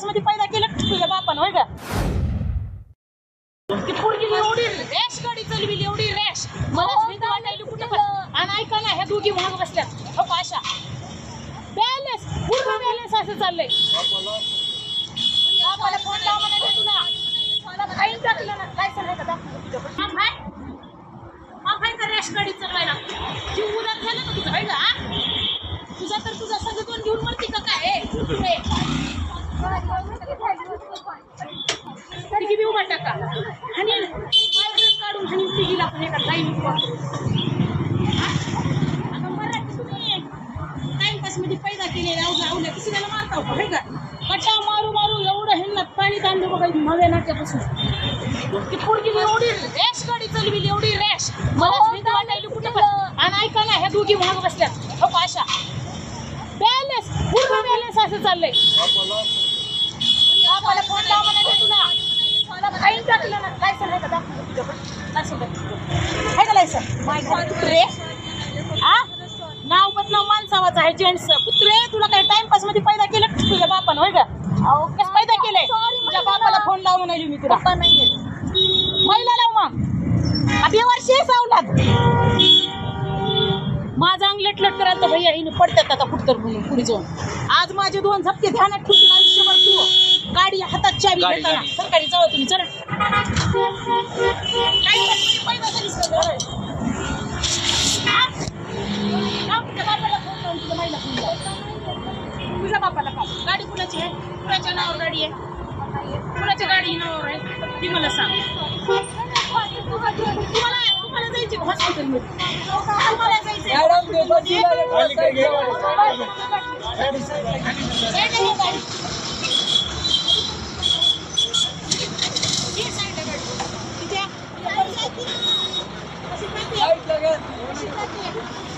टाइमपासमध्ये पैदा केलं तुझ्या बापानं होय का? ती पोरगी एवढी रॅश गाडी चालविली एवढी रॅश मला भीती वाटायली कुठं पण आणि ऐका ना ह्या दोघी महाग बसल्यात हो का अशा बॅलन्स पूर्ण बॅलन्स असं चाललंय. बापाला फोन लावा म्हणायचं तुला. मला फाईन टाकलं ना. काय सांगायचं दाखव तुझ्याकडे माफ आहे माफ आहे का रॅश गाडी चालवायला. जीव उदार झालं का तुझं? का? हा? तुझा तर तुझा सगळं दोन घेऊन मरते का काय? हे? तिघी बी उभा टाका आणि काढून आणि तिघीला पण एका लाईन आता मराठी तुम्ही टाइमपास पैदा केलेल्या अवघ्या अवघ्या किसीला मारता का हे का? कटा मारू मारू एवढं हिंडत पाणी तांदूळ बघा नव्या नाट्यापासून ती पुढची एवढी रॅश गाडी चालविली एवढी रॅश मला भीती वाटायली कुठं आणि ऐका ना ह्या दोघी महाग बसल्या हो का अशा. बॅलन्स पूर्ण बॅलन्स असं चाललंय. बापाला फोन लावा म्हणायचं तुला. मला फाईन टाकलं ना काय सांगायचं दाखव. तुझ्याकडे काय सांगायचं काय का लायसन माय कुत्रे. आ? नाव बदनाव माणसावाचं आहे जेंट्स कुत्रे तुला काय टाइमपासमध्ये पैदा केलं तुझ्या बापानं होय का? कसं पैदा केलंय? तुझ्या बापाला फोन लावून म्हणाली मी तुला. पहिला लाव मग. अभि वर्षी सावलात. माझा अंग लटलट करायला तर भैया. हिने पडतात आता कुठतर म्हणून पुढे जाऊन. आज माझे दोन झपके ध्यानात ठेवतील आयुष्यभर तू. गाडी हातात चावी गाडी, घेताना गाडी. सरकारी जाऊ तुम्ही चल काय करते? पैदा कधीच नाही गरज. हा? लाव तुझ्या बापाला फोन लावून तुझ्या बाईला फोन लाव. तुझ्या बापाला का गाडी कुणाची आहे कुणाच्या नावावर गाडी आहे कुणाच्या गाडी नावावर आहे ती मला सांग तुम्हाला तुम्हाला जायचे हॉस्पिटलमध्ये तुम्हाला गाडी. घे साईडला गाडी. तिथे. अशी जाते. अशी जाते. इथं. ती गाडी साईडला घे. इकडे ये. चावी दे की. नाही. माझ्याशी नाही चालायची. तुझ्या बाबाला बोलूनच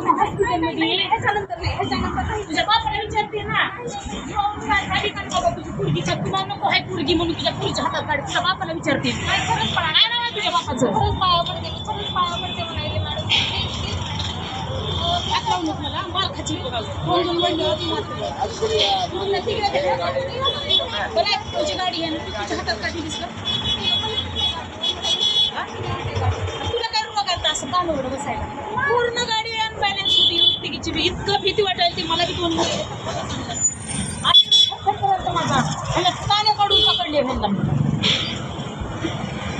दुसरं तुम्हाला करायचं का मग हॉस्पिटलमध्ये तुझ्या बापाला विचारते ना खाली कर बाबा तुझी पुरगीच्या तुला नको आहे पुरगी म्हणून तुझ्या पुरीच्या हातात काढ तुझ्या बापाला विचारते काय खरंच पडा काय नाव आहे तुझ्या बापाचं हात लावू नको मला मार खाची दोन दोन महिने होती मात्र. पूर्ण तिकडे ते बरं आहे, तुझी गाडी आहे ना तू तुझ्या हातात काढली दिसलं हा? तुला काय रोग आता असं कानवडं बसायला पूर्ण तिकीची बी इतकं भीती वाटायला ती मला बी दोन मुलं करत माझा. काने काढून पकडले ह्यांना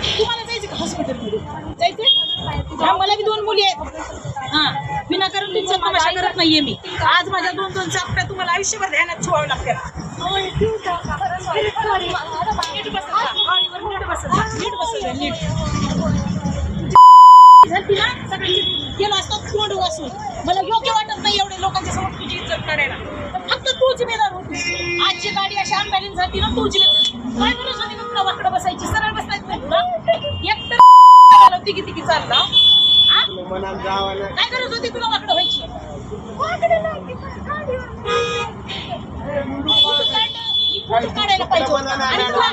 तुम्हाला जायचं का हॉस्पिटलमध्ये जायचंय? हा, मला बी दोन मुली आहेत. हा विनाकारण तुमचा तमाशा करत नाहीये मी. आज माझ्या दोन दोन चापट्या तुम्हाला आयुष्यभर ध्यानात ठेवावं लागतात. नीट बसत जा. गाडीवर नीट बसत जा. नीट बसत जा, नीट. झालती ना सगळ्यांची गेलो असतो तोंड वाचून मला योग्य वाटत नाही एवढे लोकांच्या समोर तुझी इज्जत करायला फक्त तू जिम्मेदार होती. आजची गाडी अशी अँबॅलन्स झाली ना तू जिम्मेदार. काय गरज होती का वाकडं बसायची? सरळ बसायचं नाही. तुला एक तर चालला. काय गरज होती तुला वाकडं व्हायची? काढायला पाहिजे होता. आणि तुला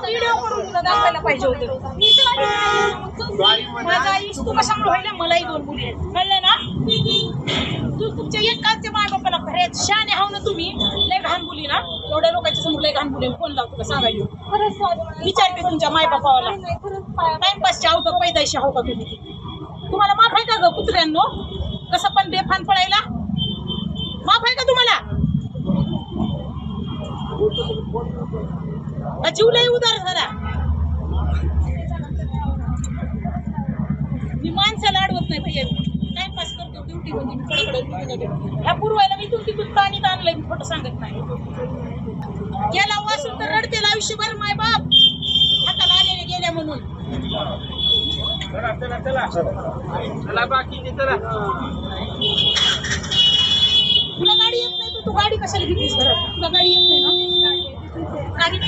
व्हिडिओ करून तुला दाखवायला पाहिजे होतं. माझा आयुष तू कशामुळे व्हायला? मलाही दोन मुली आहेत. कळलं ना? तू तुमच्या एकाच्या माय बापाला खऱ्यात शाने हाव ना तुम्ही. लय घाण बोली ना. एवढ्या लोकांच्या समोर लय घाण बोली फोन लावतो का सांगायला विचारते तुमच्या माय बापाला टाइमपासचे आहो का पैदाशी आहो का तुम्ही? तुम्हाला माफ आहे का ग कुत्र्यांनो? कसं पण बेफान पडायला? माफ आहे का तुम्हाला? का जीव लय उदार झाला. मी माणसाला अडवत नाही भैया करतो ड्युटी मध्ये मी कडकडे ड्युटी मध्ये ह्या पूर्वायला मी तुमची दूध पाणी आणलंय मी खोटं सांगत नाही. गेला वासून तर रडतेला आयुष्यभर माय बाप. हाताला आलेले गेल्या म्हणून. चला चला चला चला. बाकी चला तुला गाडी येत नाही तू गाडी कशाला घेतलीस तुला गाडी येत नाही ना? गाडी